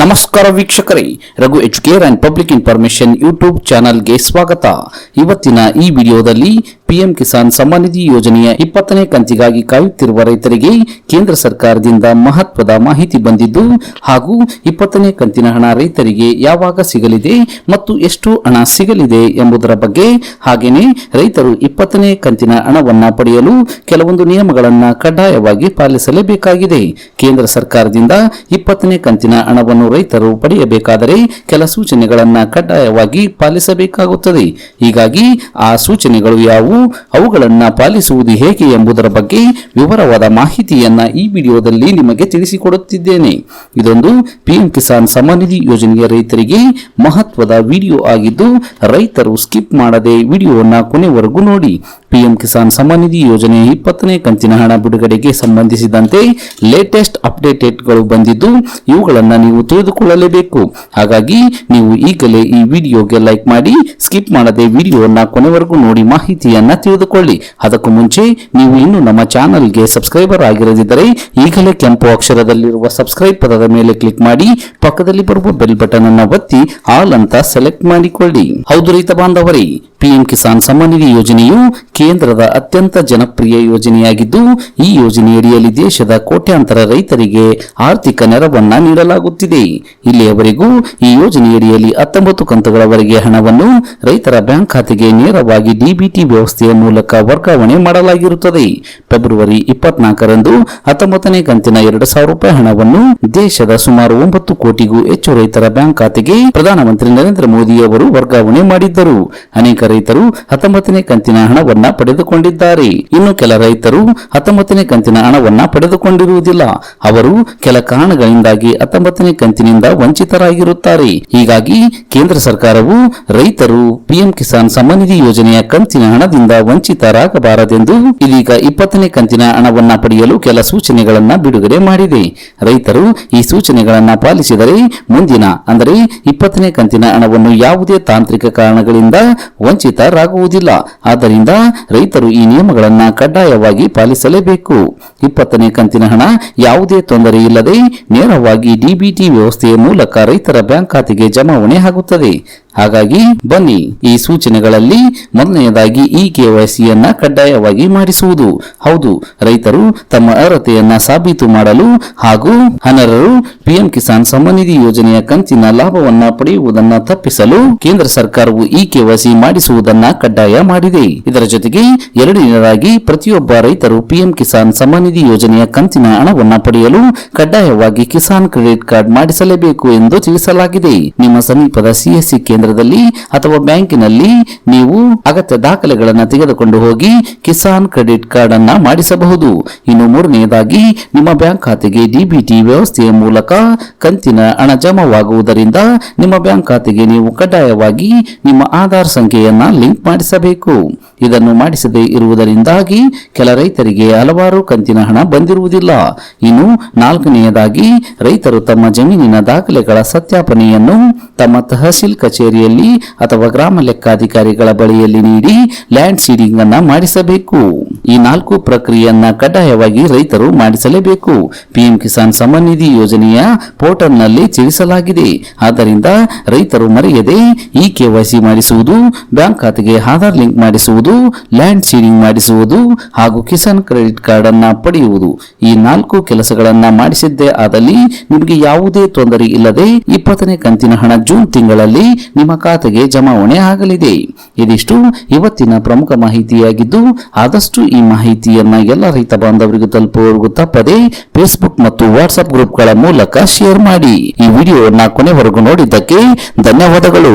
ನಮಸ್ಕಾರ ವೀಕ್ಷಕರೇ Raghu educare and public information YouTube ಚಾನಲ್ಗೆ ಸ್ವಾಗತ. ಇವತ್ತಿನ ಈ ವಿಡಿಯೋದಲ್ಲಿ ಪಿಎಂ ಕಿಸಾನ್ ಸಮ್ಮಾನ್ ನಿಧಿ ಯೋಜನೆಯ ಇಪ್ಪತ್ತನೇ ಕಂತಿಗಾಗಿ ಕಾಯುತ್ತಿರುವ ರೈತರಿಗೆ ಕೇಂದ್ರ ಸರ್ಕಾರದಿಂದ ಮಹತ್ವದ ಮಾಹಿತಿ ಬಂದಿದ್ದು, ಹಾಗೂ ಇಪ್ಪತ್ತನೇ ಕಂತಿನ ಹಣ ರೈತರಿಗೆ ಯಾವಾಗ ಸಿಗಲಿದೆ ಮತ್ತು ಎಷ್ಟು ಹಣ ಸಿಗಲಿದೆ ಎಂಬುದರ ಬಗ್ಗೆ ಹಾಗೆಯೇ ರೈತರು ಇಪ್ಪತ್ತನೇ ಕಂತಿನ ಹಣವನ್ನು ಪಡೆಯಲು ಕೆಲವೊಂದು ನಿಯಮಗಳನ್ನು ಕಡ್ಡಾಯವಾಗಿ ಪಾಲಿಸಲೇಬೇಕಾಗಿದೆ. ಕೇಂದ್ರ ಸರ್ಕಾರದಿಂದ ಇಪ್ಪತ್ತನೇ ಕಂತಿನ ಹಣವನ್ನು ರೈತರು ಪಡೆಯಬೇಕಾದರೆ ಕೆಲ ಸೂಚನೆಗಳನ್ನು ಕಡ್ಡಾಯವಾಗಿ ಪಾಲಿಸಬೇಕಾಗುತ್ತದೆ. ಹೀಗಾಗಿ ಆ ಸೂಚನೆಗಳು ಯಾವುವು? ಅವುಗಳನ್ನ ಪಾಲಿಸುವುದು ಹೇಗೆ ಎಂಬುದರ ಬಗ್ಗೆ ವಿವರವಾದ ಮಾಹಿತಿಯನ್ನು ಈ ವಿಡಿಯೋದಲ್ಲಿ ನಿಮಗೆ ತಿಳಿಸಿಕೊಡುತ್ತಿದ್ದೇನೆ. ಇದೊಂದು ಪಿಎಂ ಕಿಸಾನ್ ಸಮಾನಿಧಿ ನಿಧಿ ಯೋಜನೆಯ ರೈತರಿಗೆ ಮಹತ್ವದ ವಿಡಿಯೋ ಆಗಿದ್ದು, ರೈತರು ಸ್ಕಿಪ್ ಮಾಡದೆ ವಿಡಿಯೋವನ್ನು ಕೊನೆವರೆಗೂ ನೋಡಿ. ಪಿಎಂ ಕಿಸಾನ್ ಸಮ್ಮಾನ್ ನಿಧಿ ಯೋಜನೆ ಇಪ್ಪತ್ತನೇ ಕಂತಿನ ಹಣ ಬಿಡುಗಡೆಗೆ ಸಂಬಂಧಿಸಿದಂತೆ ಲೇಟೆಸ್ಟ್ ಅಪ್ಡೇಟೆಡ್ಗಳು ಬಂದಿದ್ದು, ಇವುಗಳನ್ನು ನೀವು ತಿಳಿದುಕೊಳ್ಳಲೇಬೇಕು. ಹಾಗಾಗಿ ನೀವು ಈಗಲೇ ಈ ವಿಡಿಯೋಗೆ ಲೈಕ್ ಮಾಡಿ, ಸ್ಕಿಪ್ ಮಾಡದೆ ವಿಡಿಯೋನ ಕೊನೆವರೆಗೂ ನೋಡಿ ಮಾಹಿತಿಯನ್ನ ತಿಳಿದುಕೊಳ್ಳಿ. ಅದಕ್ಕೂ ಮುಂಚೆ ನೀವು ಇನ್ನು ನಮ್ಮ ಚಾನಲ್ಗೆ ಸಬ್ಸ್ಕ್ರೈಬರ್ ಆಗಿರದಿದ್ದರೆ ಈಗಲೇ ಕೆಂಪು ಅಕ್ಷರದಲ್ಲಿರುವ ಸಬ್ಸ್ಕ್ರೈಬ್ ಪದದ ಮೇಲೆ ಕ್ಲಿಕ್ ಮಾಡಿ, ಪಕ್ಕದಲ್ಲಿ ಬರುವ ಬೆಲ್ ಬಟನ್ ಅನ್ನು ಒತ್ತಿ ಆಲ್ ಅಂತ ಸೆಲೆಕ್ಟ್ ಮಾಡಿಕೊಳ್ಳಿ. ಹೌದು ರೈತ ಬಾಂಧವರೇ, ಪಿಎಂ ಕಿಸಾನ್ ಸಮ್ಮಾನ್ ನಿಧಿ ಯೋಜನೆಯು ಕೇಂದ್ರದ ಅತ್ಯಂತ ಜನಪ್ರಿಯ ಯೋಜನೆಯಾಗಿದ್ದು, ಈ ಯೋಜನೆಯಡಿಯಲ್ಲಿ ದೇಶದ ಕೋಟ್ಯಾಂತರ ರೈತರಿಗೆ ಆರ್ಥಿಕ ನೆರವನ್ನ ನೀಡಲಾಗುತ್ತಿದೆ. ಇಲ್ಲಿಯವರೆಗೂ ಈ ಯೋಜನೆಯಡಿಯಲ್ಲಿ ಹತ್ತೊಂಬತ್ತು ಕಂತುಗಳವರೆಗೆ ಹಣವನ್ನು ರೈತರ ಬ್ಯಾಂಕ್ ಖಾತೆಗೆ ನೇರವಾಗಿ ಡಿಬಿಟಿ ವ್ಯವಸ್ಥೆಯ ಮೂಲಕ ವರ್ಗಾವಣೆ ಮಾಡಲಾಗಿರುತ್ತದೆ. ಫೆಬ್ರವರಿ ಇಪ್ಪತ್ನಾಲ್ಕರಂದು ಹತ್ತೊಂಬತ್ತನೇ ಕಂತಿನ ಎರಡು ಸಾವಿರ ರೂಪಾಯಿ ಹಣವನ್ನು ದೇಶದ ಸುಮಾರು ಒಂಬತ್ತು ಕೋಟಿಗೂ ಹೆಚ್ಚು ರೈತರ ಬ್ಯಾಂಕ್ ಖಾತೆಗೆ ಪ್ರಧಾನಮಂತ್ರಿ ನರೇಂದ್ರ ಮೋದಿ ಅವರು ವರ್ಗಾವಣೆ ಮಾಡಿದ್ದರು. ಅನೇಕ ರೈತರು ಹತ್ತೊಂಬತ್ತನೇ ಕಂತಿನ ಹಣವನ್ನ ಪಡೆದುಕೊಂಡಿದ್ದಾರೆ. ಇನ್ನು ಕೆಲ ರೈತರು ಹತ್ತೊಂಬತ್ತನೇ ಕಂತಿನ ಹಣವನ್ನ ಪಡೆದುಕೊಂಡಿರುವುದಿಲ್ಲ. ಅವರು ಕೆಲ ಕಾರಣಗಳಿಂದಾಗಿ ಹತ್ತೊಂಬತ್ತನೇ ಕಂತಿನಿಂದ ವಂಚಿತರಾಗಿರುತ್ತಾರೆ. ಹೀಗಾಗಿ ಕೇಂದ್ರ ಸರ್ಕಾರವು ರೈತರು ಪಿಎಂ ಕಿಸಾನ್ ಸಮ್ಮಾನ ನಿಧಿ ಯೋಜನೆಯ ಕಂತಿನ ಹಣದಿಂದ ವಂಚಿತರಾಗಬಾರದೆಂದು ಇದೀಗ ಇಪ್ಪತ್ತನೇ ಕಂತಿನ ಹಣವನ್ನ ಪಡೆಯಲು ಕೆಲ ಸೂಚನೆಗಳನ್ನ ಬಿಡುಗಡೆ ಮಾಡಿದೆ. ರೈತರು ಈ ಸೂಚನೆಗಳನ್ನ ಪಾಲಿಸಿದರೆ ಮುಂದಿನ, ಅಂದರೆ ಇಪ್ಪತ್ತನೇ ಕಂತಿನ ಹಣವನ್ನು ಯಾವುದೇ ತಾಂತ್ರಿಕ ಕಾರಣಗಳಿಂದ ವಂಚಿತರಾಗುವುದಿಲ್ಲ. ಆದ್ದರಿಂದ ರೈತರು ಈ ನಿಯಮಗಳನ್ನು ಕಡ್ಡಾಯವಾಗಿ ಪಾಲಿಸಲೇಬೇಕು. ಇಪ್ಪತ್ತನೇ ಕಂತಿನ ಹಣ ಯಾವುದೇ ತೊಂದರೆ ಇಲ್ಲದೆ ನೇರವಾಗಿ ಡಿಬಿಟಿ ವ್ಯವಸ್ಥೆಯ ಮೂಲಕ ರೈತರ ಬ್ಯಾಂಕ್ ಖಾತೆಗೆ ಜಮಾವಣೆ ಆಗುತ್ತದೆ. ಹಾಗಾಗಿ ಬನ್ನಿ, ಈ ಸೂಚನೆಗಳಲ್ಲಿ ಮೊದಲನೆಯದಾಗಿ ಈ ಕೆವೈಸಿಯನ್ನ ಕಡ್ಡಾಯವಾಗಿ ಮಾಡಿಸುವುದು. ಹೌದು, ರೈತರು ತಮ್ಮ ಅರ್ಹತೆಯನ್ನ ಸಾಬೀತು ಮಾಡಲು ಹಾಗೂ ಅನರ್ಹರು ಪಿಎಂ ಕಿಸಾನ್ ಸಮ್ಮಾನ್ ನಿಧಿ ಯೋಜನೆಯ ಕಂತಿನ ಲಾಭವನ್ನ ಪಡೆಯುವುದನ್ನ ತಪ್ಪಿಸಲು ಕೇಂದ್ರ ಸರ್ಕಾರವು ಈ ಕೆವೈಸಿ ಮಾಡಿಸುವುದನ್ನ ಕಡ್ಡಾಯ ಮಾಡಿದೆ. ಇದರ ಜೊತೆಗೆ ಎರಡನೇದಾಗಿ ಪ್ರತಿಯೊಬ್ಬ ರೈತರು ಪಿಎಂ ಕಿಸಾನ್ ಸಮ್ಮಾನ್ ನಿಧಿ ಯೋಜನೆಯ ಕಂತಿನ ಹಣವನ್ನು ಪಡೆಯಲು ಕಡ್ಡಾಯವಾಗಿ ಕಿಸಾನ್ ಕ್ರೆಡಿಟ್ ಕಾರ್ಡ್ ಮಾಡಿಸಲೇಬೇಕು ಎಂದು ತಿಳಿಸಲಾಗಿದೆ. ನಿಮ್ಮ ಸಮೀಪದ ಸಿಎಸ್ಸಿ ಕೇಂದ್ರದಲ್ಲಿ ಅಥವಾ ಬ್ಯಾಂಕಿನಲ್ಲಿ ನೀವು ಅಗತ್ಯ ದಾಖಲೆಗಳನ್ನು ತೆಗೆದುಕೊಂಡು ಹೋಗಿ ಕಿಸಾನ್ ಕ್ರೆಡಿಟ್ ಕಾರ್ಡ್ ಅನ್ನ ಮಾಡಿಸಬಹುದು. ಇನ್ನು ಮೂರನೆಯದಾಗಿ ನಿಮ್ಮ ಬ್ಯಾಂಕ್ ಖಾತೆಗೆ ಡಿಬಿಟಿ ವ್ಯವಸ್ಥೆಯ ಮೂಲಕ ಕಂತಿನ ಹಣ ಜಮಾವಾಗುವುದರಿಂದ ನಿಮ್ಮ ಬ್ಯಾಂಕ್ ಖಾತೆಗೆ ನೀವು ಕಡ್ಡಾಯವಾಗಿ ನಿಮ್ಮ ಆಧಾರ್ ಸಂಖ್ಯೆಯನ್ನ ಲಿಂಕ್ ಮಾಡಿಸಬೇಕು. ಇದನ್ನು ಮಾಡಿಸದೇ ಇರುವುದರಿಂದಾಗಿ ಕೆಲ ರೈತರಿಗೆ ಹಲವಾರು ಕಂತಿನ ಹಣ ಬಂದಿರುವುದಿಲ್ಲ. ಇನ್ನು ನಾಲ್ಕನೆಯದಾಗಿ, ರೈತರು ತಮ್ಮ ಜಮೀನಿನ ದಾಖಲೆಗಳ ಸತ್ಯಾಪನೆಯನ್ನು ತಮ್ಮ ತಹಸೀಲ್ ಕಚೇರಿಯಲ್ಲಿ ಅಥವಾ ಗ್ರಾಮ ಲೆಕ್ಕಾಧಿಕಾರಿಗಳ ಬಳಿಯಲ್ಲಿ ನೀಡಿ ಲ್ಯಾಂಡ್ ಸೀಡಿಂಗ್ ಅನ್ನ ಮಾಡಿಸಬೇಕು. ಈ ನಾಲ್ಕು ಪ್ರಕ್ರಿಯೆಯನ್ನ ಕಡ್ಡಾಯವಾಗಿ ರೈತರು ಮಾಡಿಸಲೇಬೇಕು. ಪಿಎಂ ಕಿಸಾನ್ ಸಮ್ಮಾನ್ ನಿಧಿ ಯೋಜನೆಯ ಪೋರ್ಟಲ್ನಲ್ಲಿ ತಿಳಿಸಲಾಗಿದೆ. ಆದ್ದರಿಂದ ರೈತರು ಮರೆಯದೆ ಈ ಕೆವೈಸಿ ಮಾಡಿಸುವುದು, ಬ್ಯಾಂಕ್ ಖಾತೆಗೆ ಆಧಾರ್ ಲಿಂಕ್ ಮಾಡಿಸುವುದು ಲ್ಯಾಂಡ್ ಸೀಡಿಂಗ್ ಮಾಡಿಸುವುದು ಹಾಗೂ ಕಿಸಾನ್ ಕ್ರೆಡಿಟ್ ಕಾರ್ಡ್ ಅನ್ನ ಪಡೆಯುವುದು. ಈ ನಾಲ್ಕು ಕೆಲಸಗಳನ್ನ ಮಾಡಿಸಿದ್ದೇ ಆದಲ್ಲಿ ನಿಮಗೆ ಯಾವುದೇ ತೊಂದರೆ ಇಲ್ಲದೆ ಇಪ್ಪತ್ತನೇ ಕಂತಿನ ಹಣ ಜೂನ್ ತಿಂಗಳಲ್ಲಿ ನಿಮ್ಮ ಖಾತೆಗೆ ಜಮಾವಣೆ ಆಗಲಿದೆ. ಇದಿಷ್ಟು ಇವತ್ತಿನ ಪ್ರಮುಖ ಮಾಹಿತಿಯಾಗಿದ್ದು, ಆದಷ್ಟು ಈ ಮಾಹಿತಿಯನ್ನ ಎಲ್ಲ ರೈತ ಬಾಂಧವರಿಗೂ ತಲುಪುವವರೆಗೂ ತಪ್ಪದೆ ಫೇಸ್ಬುಕ್ ಮತ್ತು ವಾಟ್ಸ್ಆಪ್ ಗ್ರೂಪ್ಗಳ ಮೂಲಕ ಶೇರ್ ಮಾಡಿ. ಈ ವಿಡಿಯೋವನ್ನ ಕೊನೆವರೆಗೂ ನೋಡಿದ್ದಕ್ಕೆ ಧನ್ಯವಾದಗಳು.